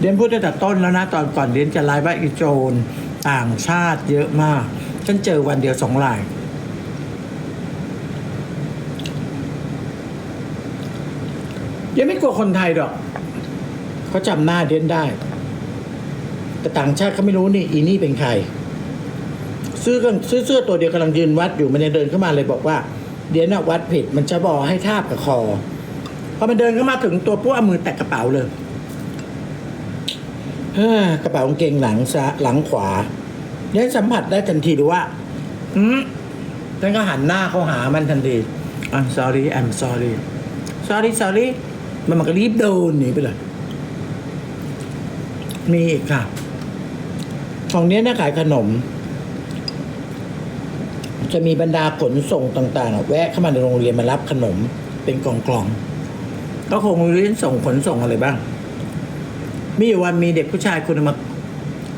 เรียนพูดตั้งแต่ต้นแล้วนะตอนก่อนเรียนจะไลฟ์ว่าอีโจรต่างชาติเยอะมาก ฉันเจอวันเดียวสองรายยังไม่กลัวคนไทยหรอกเขาจำหน้าเดียนได้ แต่ต่างชาติเขาไม่รู้นี่อีนี่เป็นใคร ซื้อกันซื้อเสื้อตัวเดียวกำลังยืนวัดอยู่มันเดินเข้ามาเลยบอกว่า เดี๋ยวนะวัดผิดมันจะบอกให้ทาบกับคอพอมันเดินเข้ามาถึงตัวพวกเอามือแตะกระเป๋าเลย กระเป๋ากางเกงหลังซ้ายหลังขวาเนี่ยสัมผัสได้ทันทีเลยว่า อืมฉันก็หันหน้าเข้าหามันทันที I'm sorry I'm sorry sorry sorry มันมันก็รีบเดินหนีไปเลย มีอีกค่ะ ของเนี้ยนะขายขนม จะมีบรรดาขนส่งต่างๆ แวะเข้ามาในโรงเรียนมารับขนมเป็นกล่องๆ ก็คงเรียนส่งขนส่งอะไรบ้าง มีอยู่วันมีเด็กผู้ชายคนหนึ่งมา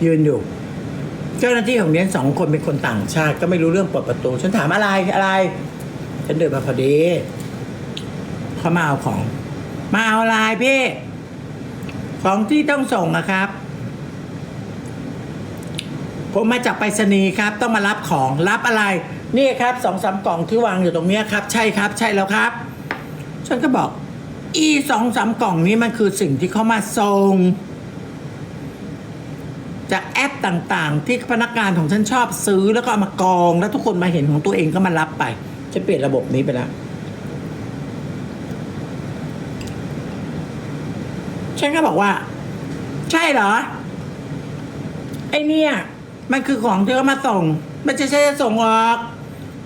ยืนอยู่ เจ้าหน้าที่ของเรียนสองคนเป็นคนต่างชาติ ก็ไม่รู้เรื่องเปิดประตู ฉันถามอะไรอะไร ฉันเดินมาพอดีเขามาเอาของ มาเอาอะไรพี่ ของที่ต้องส่งนะครับ ผมมาจากไปรษณีย์ครับ ต้องมารับของรับอะไร นี่ครับสองสามกล่องที่วางอยู่ตรงเนี้ยครับ ใช่ครับ ใช่แล้วครับ ฉันก็บอก อีสองสามกล่องนี้มันคือสิ่งที่เขามาส่ง จากแอปต่างๆ ที่พนักงานของฉันชอบซื้อแล้วก็เอามากอง แล้วทุกคนมาเห็นของตัวเองก็มารับไปฉันเปลี่ยนระบบนี้ไปแล้วฉันก็บอกว่า ใช่เหรอ ไอเนี่ย มันคือของที่เขามาส่ง มันจะใช่จะส่งออก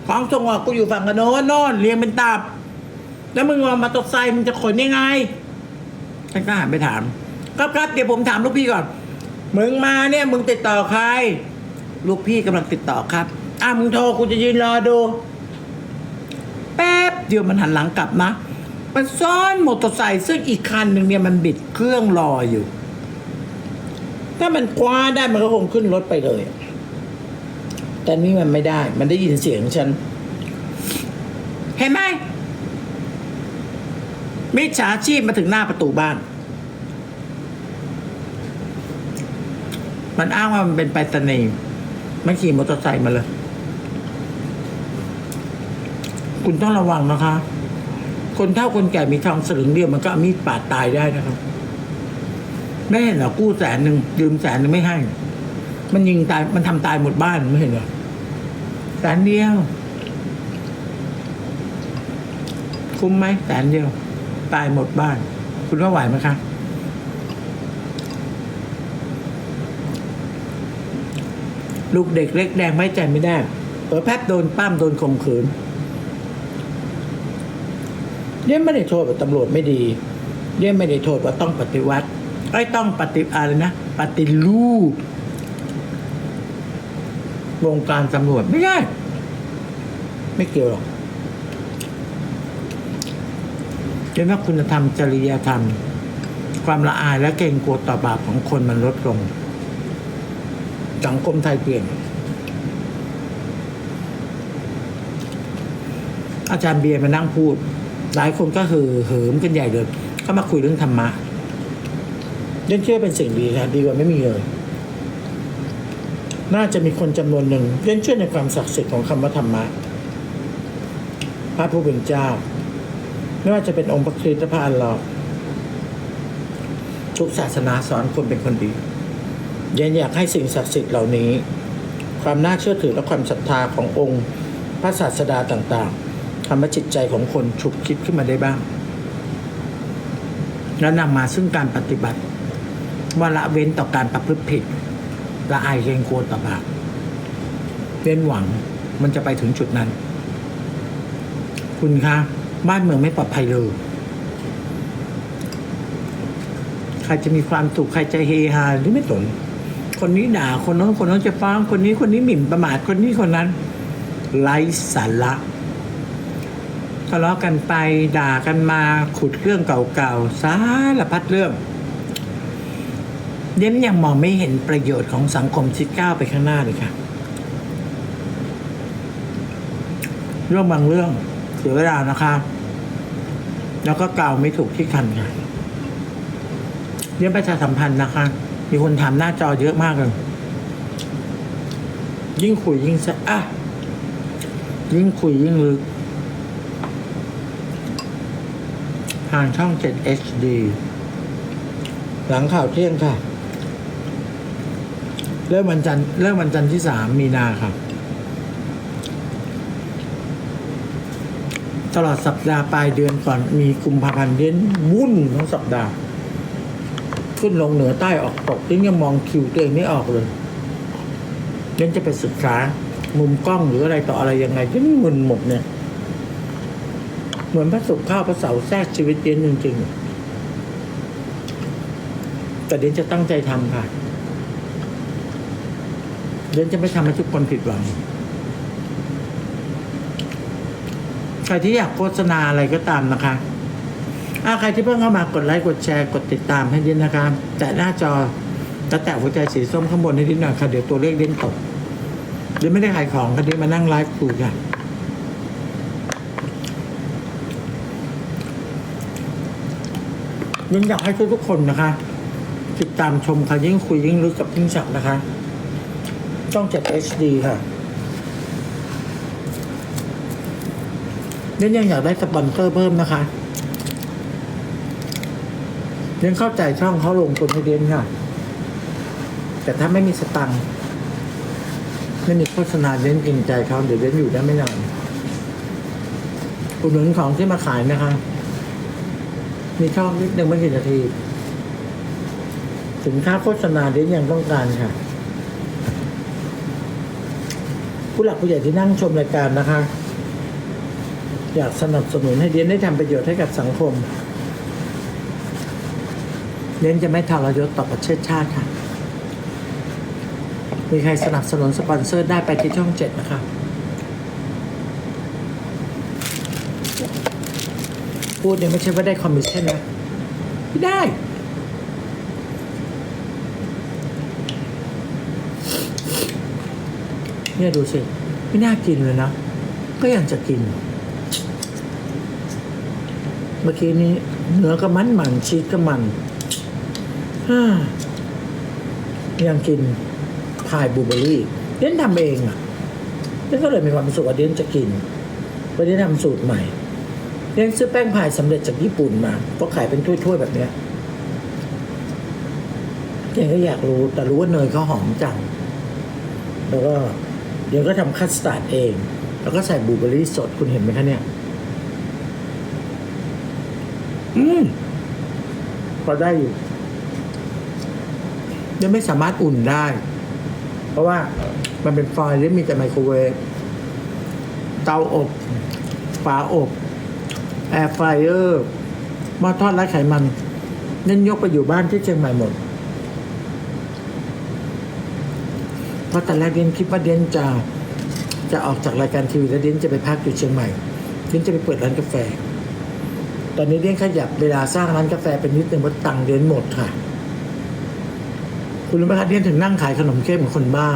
ของส่งออกกูอยู่ฝั่งกันโน้นโน่นเรียงเป็นตับ แล้วมึงมามาตกไซมึงจะขนยังไงฉันก็หันไปถาม ครับครับเดี๋ยวผมถามลูกพี่ก่อน มึงมาเนี่ยมึงติดต่อใคร ลูกพี่กำลังติดต่อครับ อะมึงโทรกูจะยืนรอดู แป๊บเดียวมันหันหลังกลับนะ มันซ้อนมอเตอร์ไซค์ซึ่งอีกคันหนึ่งเนี่ยมันบิดเครื่องรออยู่ ถ้ามันคว้าได้มันก็คงขึ้นรถไปเลย แต่นี่มันไม่ได้ มันได้ยินเสียงฉัน เห็นไหมมิจฉาชีพมาถึงหน้าประตูบ้าน มันอ้างว่ามันเป็นไปรษณีย์มันขี่มอเตอร์ไซค์มาเลย คุณต้องระวังนะคะ คนเฒ่าคนแก่มีทองสลึงเดียวมันก็มีดปาดตายได้นะครับไม่เห็นเหรอกู้แสนหนึ่งยืมแสนหนึ่งไม่ให้ มันยิงตายมันทำตายหมดบ้านไม่เห็นเหรอแสนเดียว คุ้มไหมแสนเดียว ตายหมดบ้าน คุณว่าไหวไหมคะ ลูกเด็กเล็กแดงไว้ใจไม่ได้เออแป๊บโดนปั้มโดนข่มขืนเยี่ยไม่ได้โทษว่าตำรวจไม่ดีเยี่ยไม่ได้โทษว่าต้องปฏิวัติไอ้ต้องปฏิอะไรนะปฏิรูปวงการตำรวจไม่ได้ไม่เกี่ยวหรอกเรียกว่าคุณธรรมจริยธรรม ความละอายและเกรงกลัวต่อบาปของคนมันลดลง สังคมไทยเปลี่ยน อาจารย์เบียร์มานั่งพูด หลายคนก็คือเหิมกันใหญ่เลยก็มาคุยเรื่องธรรมะเรื่องเชื่อเป็นสิ่งดีครับดีกว่าไม่มีเลยน่าจะมีคนจำนวนหนึ่งเล่นเชื่อในความศักดิ์สิทธิ์ของคำว่าธรรมะพระผู้เป็นเจ้า ไม่ว่าจะเป็นองค์พระคริสต์พระอัลลอฮ์ทุกศาสนาสอนคนเป็นคนดี ยันอยากให้สิ่งศักดิ์สิทธิ์เหล่านี้ ความน่าเชื่อถือและความศรัทธาขององค์ พระศาสดาต่างๆทำให้จิตใจของคนฉุกคิดขึ้นมาได้บ้าง และนำมาซึ่งการปฏิบัติว่าละเว้นต่อการประพฤติผิดละอายเกรงกลัวต่อบาปเว้นหวังมันจะไปถึงจุดนั้น คุณคะบ้านเมืองไม่ปลอดภัยเลยใครจะมีความสุขใครจะเฮฮาหรือไม่สน คนนี้ด่าคนโน้นคนโน้นจะฟ้องคนนี้คนนี้หมิ่นประมาทคนนี้คนนั้นไร้สาระทะเลาะกันไปด่ากันมาขุดเรื่องเก่าๆสารพัดเรื่องเดี๋ยวยังมองไม่เห็นประโยชน์ของสังคมที่ก้าวไปข้างหน้าเลยค่ะ เรื่องบางเรื่องเสียเวลานะคะ แล้วก็กล่าวไม่ถูกที่คันค่ะเรื่องประชาสัมพันธ์นะคะ มีคนถามหน้าจอเยอะมากเลย ยิ่งคุยยิ่งสะอะ ยิ่งคุยยิ่งลึกทางช่อง 7 HD หลังข่าวเที่ยงค่ะ เริ่มวันจันทร์เริ่มวันจันทร์ที่สามมีนาค่ะ ตลอดสัปดาห์ปลายเดือนก่อนมีกุมภาพันธ์เดือนวุ่นทั้งสัปดาห์ ขึ้นลงเหนือใต้ออกตกยิ่งยังมองคิวตัวเองไม่ออกเลยเดี๋ยวจะไปศึกษา มุมกล้องหรืออะไรต่ออะไรยังไงที่มึนหมดเนี่ย เหมือนพระศุกร์ข้าวพระเสาร์แทรกชีวิตเย็นจริงๆ แต่เดี๋ยวจะตั้งใจทำค่ะเดี๋ยวจะไม่ทำให้ทุกคนผิดหวังใครที่อยากโฆษณาอะไรก็ตามนะคะ อาใครที่เพิ่งเข้ามากดไลค์กดแชร์กดติดตามให้ดินนะคะแต่หน้าจอจะแตะหัวใจสีส้มข้างบนให้ดินหน่อยค่ะเดี๋ยวตัวเลขเด้นตกเดี๋ยวไม่ได้ขายของค่ะเดี๋ยวมานั่งไลฟ์คุยกันดินอยากให้ทุกๆคนนะคะ ติดตามชมค่ะยิ่งคุยยิ่งลึกกับยิ่งฉักนะคะช่อง 7 HD ค่ะเน้นยังอยากได้สปอนเซอร์เพิ่มนะคะ เน้นเข้าใจช่องเขาลงทุนให้เด่นค่ะแต่ถ้าไม่มีสตังค์ไม่มีโฆษณาเด่นกรงใจเขาเดี๋ยวเด่นอยู่ได้ไม่นานอุดหนุนของที่มาขายนะคะ มีช่องนิดหนึ่งไม่กี่นาทีสินค้าโฆษณาเด่นยังต้องการค่ะ ผู้หลักผู้ใหญ่ที่นั่งชมรายการนะคะ อยากสนับสนุนให้เดียนได้ทำประโยชน์ให้กับสังคม เดียนจะไม่ทรยศต่อประเทศชาติค่ะ มีใครสนับสนุนสปอนเซอร์ได้ไปที่ช่องเจ็ดนะคะพูดเนี่ยไม่ใช่ว่าได้คอมมิชชั่นนะไม่ได้ เนี่ยดูสิ ไม่น่ากินเลยนะ ก็ยังจะกิน เมื่อกี้นี้เนื้อก็มันมันชีสก็มัน ฮ่ายังกินพายบลูเบอรี่เดนทำเองอะเดนก็เลยมีความสึกว่าเดนจะกินเพราะเดนทำสูตรใหม่เดนซื้อแป้งพายสำเร็จจากญี่ปุ่นมาก็ขายเป็นถ้วยๆแบบเนี้ยเดนก็อยากรู้แต่รู้ว่าเนยเขาหอมจังแล้วก็เดี๋ยวก็ทำคัสตาร์ดเอง แล้วก็ใส่บลูเบอร์รี่สดคุณเห็นไหมคะเนี่ย อืมพอได้อยู่ ยังไม่สามารถอุ่นได้ เพราะว่ามันเป็นฟอยล์และมีแต่ไมโครเวฟเตาอบฝาอบ แอร์ไฟเออร์หม้อทอดไร้ไขมันเน้นยกไปอยู่บ้านที่เชียงใหม่หมด เพราะตอนแรกเดนคิดว่าเดนจะจะออกจากรายการทีวีแล้วเดนจะไปพักอยู่เชียงใหม่เดนจะไปเปิดร้านกาแฟ ตอนนี้เดนขยับเวลาสร้างร้านกาแฟเป็นนิดนึงเพราะตังเดนหมดค่ะ คุณรู้ไหมคะเดนถึงนั่งขายขนมเค้กเหมือนคนบ้า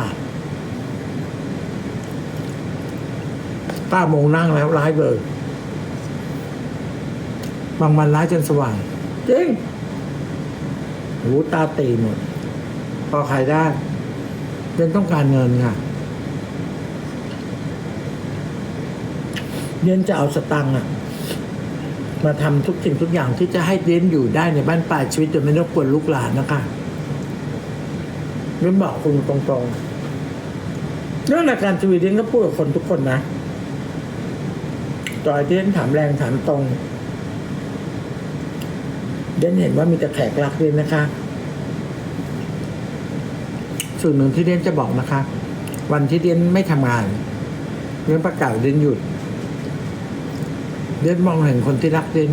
ป้าโมงนั่งแล้วไลฟ์เลยบางวันไลฟ์จนสว่างจริงหูตาตีหมด พอขายได้เดนต้องการเงินค่ะเดนจะเอาสตังค์อะมาทำทุกสิ่งทุกอย่างที่จะให้เดนอยู่ได้ในบ้านปลายชีวิตโดยไม่รบกวนลูกหลานนะคะ เดนบอกคุณตรงๆเรื่องรายการทีวีเดนก็พูดกับคนทุกคนนะต่อยเดนถามแรงถามตรง เดนเห็นว่ามีแต่แขกรักเดนนะคะส่วนหนึ่งที่เดนจะบอกนะคะ วันที่เดนไม่ทำงานเดนประกาศเดนหยุด เดนมองเห็นคนที่รักเดน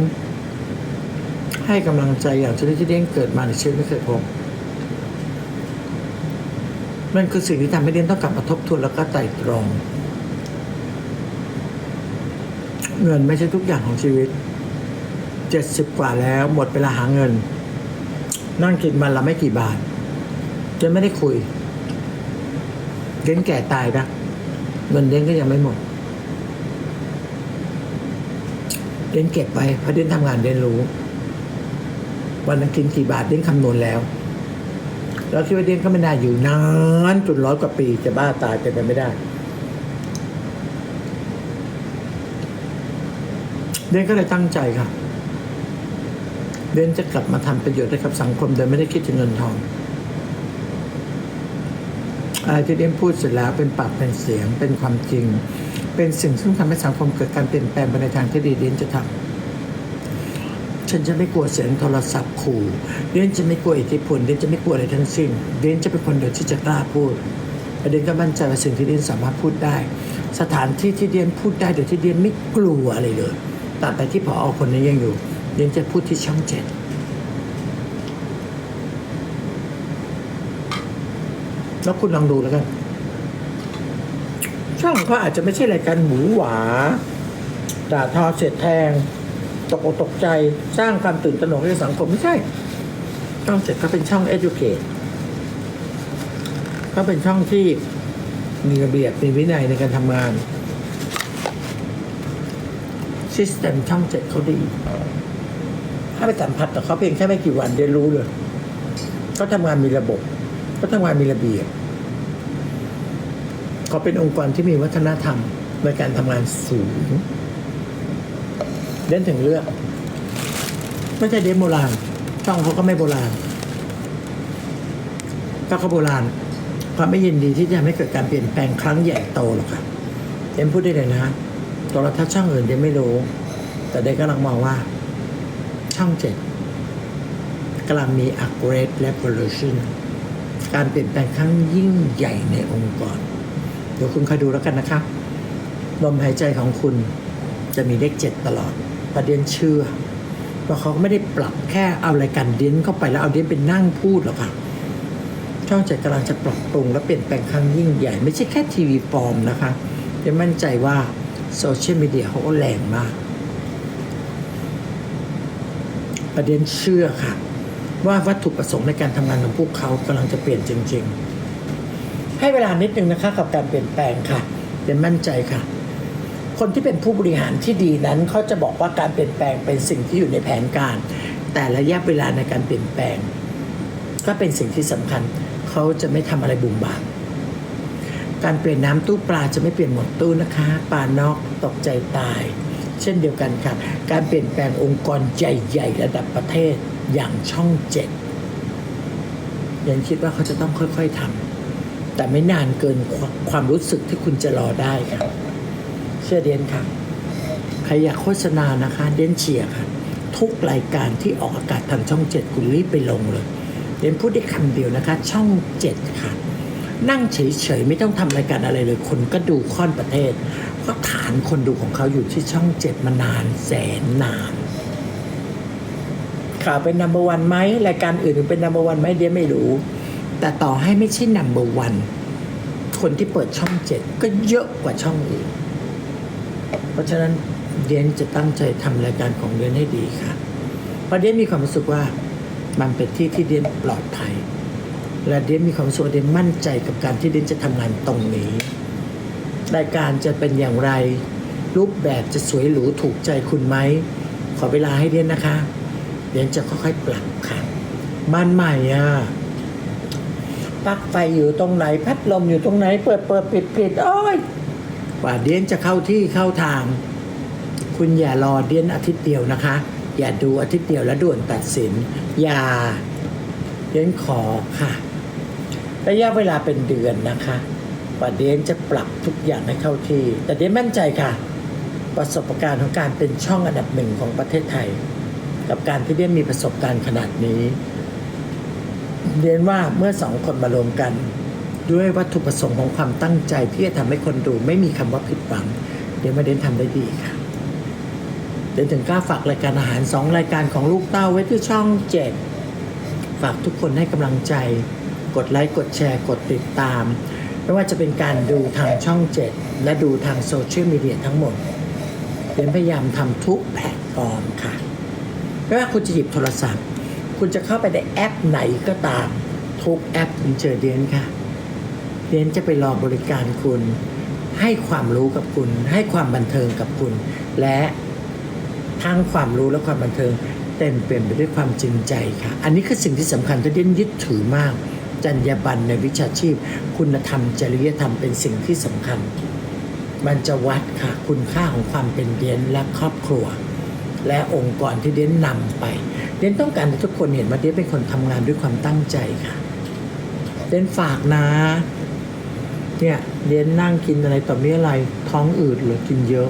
ให้กำลังใจอย่างชนิดที่เดนเกิดมาในชีวิตไม่เคยพบ มันคือสิ่งที่ทำให้เดนต้องกลับมาทบทวนแล้วก็ไต่ตรอง เงินไม่ใช่ทุกอย่างของชีวิตเจ็ดสิบกว่าแล้วหมดเวลาหาเงิน นั่งกินมันละไม่กี่บาทจนไม่ได้คุยเด้นแก่ตายนะเงินเด้นก็ยังไม่หมดเด้นเก็บไปเพราะเด้นทำงานเด้นรู้ วันนึงกินกี่บาทเด้นคำนวณแล้ว แล้วคิดว่าเด้นก็ไม่น่าอยู่นานจนร้อยกว่าปีจะบ้าตายเป็นไปไม่ได้ เดนก็เลยตั้งใจค่ะ เดนจะกลับมาทำประโยชน์ให้กับสังคมโดยไม่ได้คิดถึงเงินทองอะไรที่เดนพูดเสร็จแล้วเป็นปากเป็นเสียงเป็นความจริง เป็นสิ่งซึ่งทำให้สังคมเกิดการเปลี่ยนแปลงไปในทางที่ดีเดนจะทำ ฉันจะไม่กลัวเสียงโทรศัพท์ขู่เดนจะไม่กลัวอิทธิพลเดนจะไม่กลัวอะไรทั้งสิ้นเดนจะเป็นคนเดียวที่จะกล้าพูดเดนก็มั่นใจว่าสิ่งที่เดนสามารถพูดได้ สถานที่ที่เดนพูดได้โดยที่เดนไม่กลัวอะไรเลยตราบใดที่พอคนนี้ยังอยู่เดนจะพูดที่ช่องเจ็ดแล้วคุณลองดูแล้วกันช่องเขาอาจจะไม่ใช่รายการหมูหวาด่าทอเสียดแทง ตกอกตกใจสร้างความตื่นตระหนกให้สังคมไม่ใช่ช่องเจ็ดก็เป็นช่อง educate ก็เป็นช่องที่มีระเบียบมีวินัยในการทำงานซิสเต็มช่องเจ็ดเขาดีถ้าไปสัมผัสกับเขาเพียงแค่ไม่กี่วันเรียนรู้เลยเขาทำงานมีระบบเขาทำงานมีระเบียบเขาเป็นองค์กรที่มีวัฒนธรรมในการทำงานสูง เด่นถึงเลือกไม่ใช่เดนโบราณช่องเขาก็ไม่โบราณถ้าเขาโบราณความไม่ยินดีที่จะทำให้เกิดการเปลี่ยนแปลงครั้งใหญ่โตหรอกค่ะเดนพูดได้เลยนะโทรทัศน์ช่องอื่นเดนไม่รู้ แต่เดนกำลังมองว่า ช่องเจ็ดกำลังมี a great revolution การเปลี่ยนแปลงครั้งยิ่งใหญ่ในองค์กร เดี๋ยวคุณคอยดูแล้วกันนะคะลมหายใจของคุณจะมีเลขเจ็ดตลอด ประเด็นเชื่อเพราะเขาไม่ได้ปรับแค่เอารายการเด่นเข้าไปแล้วเอาเด่นเป็นนั่งพูดหรอกค่ะช่องเจ็ดกำลังจะปรับปรุงและเปลี่ยนแปลงครั้งยิ่งใหญ่ ไม่ใช่แค่ทีวีฟอร์มนะคะเด่นมั่นใจว่าโซเชียลมีเดียเขาก็แรงมาก ประเด็นเชื่อค่ะ ว่าวัตถุประสงค์ในการทำงานของพวกเขากำลังจะเปลี่ยนจริง ๆ ให้เวลานิดนึงนะคะกับการเปลี่ยนแปลงค่ะเป็นมั่นใจค่ะ คนที่เป็นผู้บริหารที่ดีนั้นเขาจะบอกว่าการเปลี่ยนแปลงเป็นสิ่งที่อยู่ในแผนการ แต่ระยะเวลาในการเปลี่ยนแปลง ก็เป็นสิ่งที่สำคัญเขาจะไม่ทำอะไรบุ่มบามการเปลี่ยนน้ำตู้ปลาจะไม่เปลี่ยนหมดตู้นะคะปลานอกตกใจตาย เช่นเดียวกันค่ะ การเปลี่ยนแปลงองค์กรใหญ่ๆระดับประเทศอย่างช่องเจ็ดยังคิดว่าเขาจะต้องค่อยๆทำแต่ไม่นานเกินความความรู้สึกที่คุณจะรอได้ค่ะ เชื่อเดนค่ะ ใครอยากโฆษณานะคะ เดนเชียร์ค่ะ ทุกรายการที่ออกอากาศทางช่องเจ็ดคุณรีบไปลงเลย เดนพูดได้คำเดียวนะคะ ช่องเจ็ดค่ะ นั่งเฉยๆ ไม่ต้องทำรายการอะไรเลย คนก็ดูค่อนประเทศ เพราะฐานคนดูของเขาอยู่ที่ช่องเจ็ดมานานแสนนานข่าวเป็นนัมเบอร์วันไหมรายการอื่นเป็นนัมเบอร์วันไหมเดียไม่รู้ แต่ต่อให้ไม่ใช่นัมเบอร์วันคนที่เปิดช่องเจ็ดก็เยอะกว่าช่องอื่น เพราะฉะนั้นเดียนจะตั้งใจทำรายการของเดียนให้ดีค่ะเพราะเดียนมีความรู้สึกว่ามันเป็นที่ที่เดียนปลอดภัย และเดียนมีความรู้สึกเดียนมั่นใจกับการที่เดียนจะทำงานตรงนี้ รายการจะเป็นอย่างไร รูปแบบจะสวยหรูถูกใจคุณไหมขอเวลาให้เดียนนะคะ เดียนจะค่อยๆปรับค่ะบ้านใหม่อะปลั๊กไฟอยู่ตรงไหน พัดลมอยู่ตรงไหน เปิดเปิดปิดปิดโอ้ย ว่าเดียนจะเข้าที่เข้าทาง คุณอย่ารอเดียนอาทิตย์เดียวนะคะ อย่าดูอาทิตย์เดียวแล้วด่วนตัดสิน อย่าเดียนขอค่ะ ระยะเวลาเป็นเดือนนะคะกว่าเดียนจะปรับทุกอย่างให้เข้าที่ แต่เดียนมั่นใจค่ะ ประสบการณ์ของการเป็นช่องอันดับหนึ่งของประเทศไทย กับการที่เดียนมีประสบการณ์ขนาดนี้เรียนว่าเมื่อสองคนมารวมกัน ด้วยวัตถุประสงค์ของความตั้งใจที่จะทำให้คนดูไม่มีคำว่าผิดหวัง เดี๋ยวมาเดนทำได้ดีค่ะ เดนถึงกล้าฝากรายการอาหารสองรายการของลูกเต้าไว้ที่ช่องเจ็ดฝากทุกคนให้กำลังใจ กดไลค์กดแชร์กดติดตาม ไม่ว่าจะเป็นการดูทางช่องเจ็ดและดูทางโซเชียลมีเดียทั้งหมดเดนพยายามทำทุกแพลตฟอร์มค่ะไม่ว่าคุณจะหยิบโทรศัพท์ คุณจะเข้าไปในแอปไหนก็ตามทุกแอปคุณเจอเดียนค่ะ ดียนจะไปรอบริการคุณ ให้ความรู้กับคุณ ให้ความบันเทิงกับคุณ และทั้งความรู้และความบันเทิง เต็มเปี่ยนไปด้วยความจริงใจค่ะ อันนี้คือสิ่งที่สำคัญที่เด่นยึดถือมาก จรรยาบรรณในวิชาชีพ คุณธรรมจริยธรรมเป็นสิ่งที่สำคัญ มันจะวัดค่ะคุณค่าของความเป็นเดียนและครอบครัว และองค์กรที่เดียนนำไปเดียนต้องการให้ทุกคนเห็นว่าเดียนเป็นคนทำงานด้วยความตั้งใจค่ะเดนฝากนะ เนี่ยเดียนนั่งกินอะไรต่อมีอะไรท้องอืดหรือกินเยอะ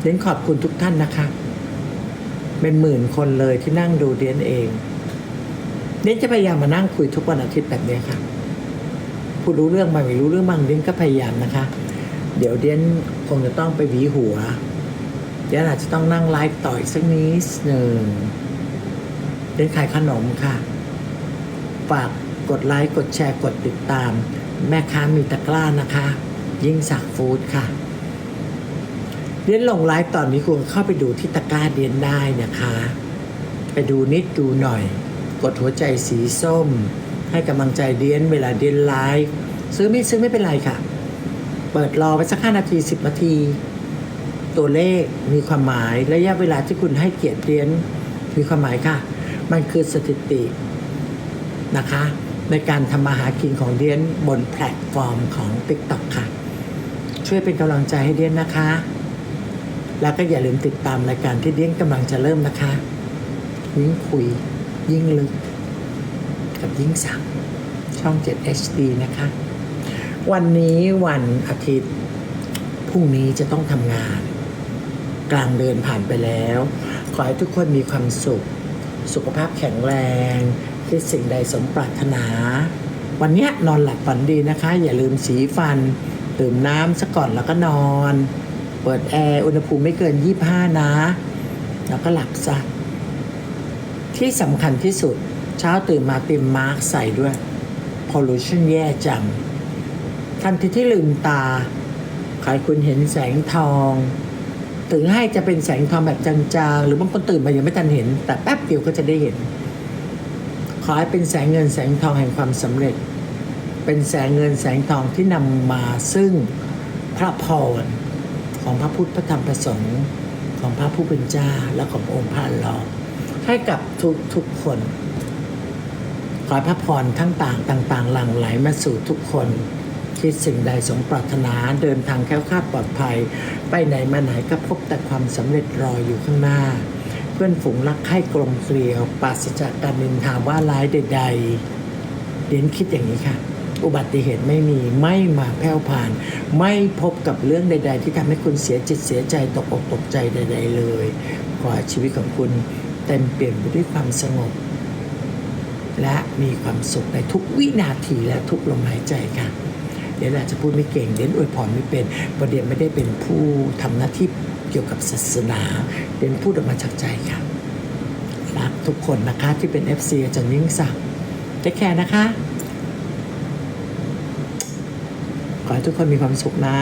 เดียนขอบคุณทุกท่านนะคะ เป็นหมื่นคนเลยที่นั่งดูเดียนเองเดียนจะพยายามมานั่งคุยทุกวันอาทิตย์แบบนี้ค่ะผู้รู้เรื่องบางไม่รู้เรื่องบางเดียนก็พยายามนะคะ เดี๋ยวเดยนคงจะต้องไปหวีหัวเดียนอาจจะต้องนั่งไลฟ์ต่อยสักนิดหนึ่งเดยนขายขนมค่ะฝากกดไลค์กดแชร์กดติดตาม แม่ค้ามีตะกร้านะคะ ยิ่งสักฟู้ดค่ะเดียนลงไลฟ์ตอนนี้คุณเข้าไปดูที่ตะกร้าเดียนได้นะคะ ไปดูนิดดูหน่อย กดหัวใจสีส้ม ให้กำลังใจเดียนเวลาเดียนไลฟ์ซื้อไม่ซื้อไม่เป็นไรค่ะ เปิดรอไปสักห้านาทีสิบนาที ตัวเลขมีความหมายระยะเวลาที่คุณให้เกียรติเรียนมีความหมายค่ะ มันคือสถิตินะคะ ในการทำมาหากินของเดียนบนแพลตฟอร์มของ TikTok ค่ะ ช่วยเป็นกำลังใจให้เดียนนะคะ แล้วก็อย่าลืมติดตามรายการที่เดียนกำลังจะเริ่มนะคะ ยิ่งคุยยิ่งลึก กับยิ่งสักช่อง 7 HD นะคะ วันนี้วันอาทิตย์พรุ่งนี้จะต้องทำงาน กลางเดือนผ่านไปแล้ว ขอให้ทุกคนมีความสุข สุขภาพแข็งแรง คิดสิ่งใดสมปรารถนา วันนี้นอนหลับฝันดีนะคะ อย่าลืมสีฟันดื่มน้ำซะก่อนแล้วก็นอน เปิดแอร์อุณหภูมิไม่เกิน 25 นะ แล้วก็หลับซะที่สำคัญที่สุด เช้าตื่นมาเตรียมมาร์กใส่ด้วย pollution แย่จัง ทันทีที่ลืมตาใครคุณเห็นแสงทอง ถึงให้จะเป็นแสงทองแบบจางๆ หรือบางคนตื่นมายังไม่ทันเห็น แต่แป๊บเดียวก็จะได้เห็น ขอให้เป็นแสงเงินแสงทองแห่งความสำเร็จ เป็นแสงเงินแสงทองที่นำมาซึ่งพระพรของพระพุทธพระธรรมพระสงฆ์ของพระผู้เป็นเจ้าและขององค์พระลอให้กับทุกทุกๆคนขอให้พระพรทั้งต่างต่างๆ หลั่งไหลมาสู่ทุกคน คิดสิ่งใดสมปรารถนาเดินทางแค้วคลาดปลอดภัย ไปไหนมาไหนก็พบแต่ความสำเร็จรออยู่ข้างหน้า พื่อนฝูงรักใคร่กลมเกลียวปราศจากการนินทาว่าร้ายใด ๆ เดนคิดอย่างนี้ค่ะ อุบัติเหตุไม่มีไม่มาแผ่วผ่าน ไม่พบกับเรื่องใด ๆ ที่ทำให้คุณเสียจิตเสียใจตกอกตกใจใด ๆ เลย ขอชีวิตของคุณเต็มเปลี่ยนไปด้วยความสงบ และมีความสุขในทุกวินาทีและทุกลมหายใจค่ะเดี๋ยวอาจจะพูดไม่เก่งเดี๋ยวอวยพรไม่เป็นประเดี๋ยวไม่ได้เป็นผู้ทำหน้าที่ เกี่ยวกับศาสนาเรียนพูดออกมาจากใจค่ะรักทุกคนนะคะที่เป็น FC อาจารย์ยิ่งศักดิ์เทคแคร์นะคะ ขอให้ทุกคนมีความสุขนะ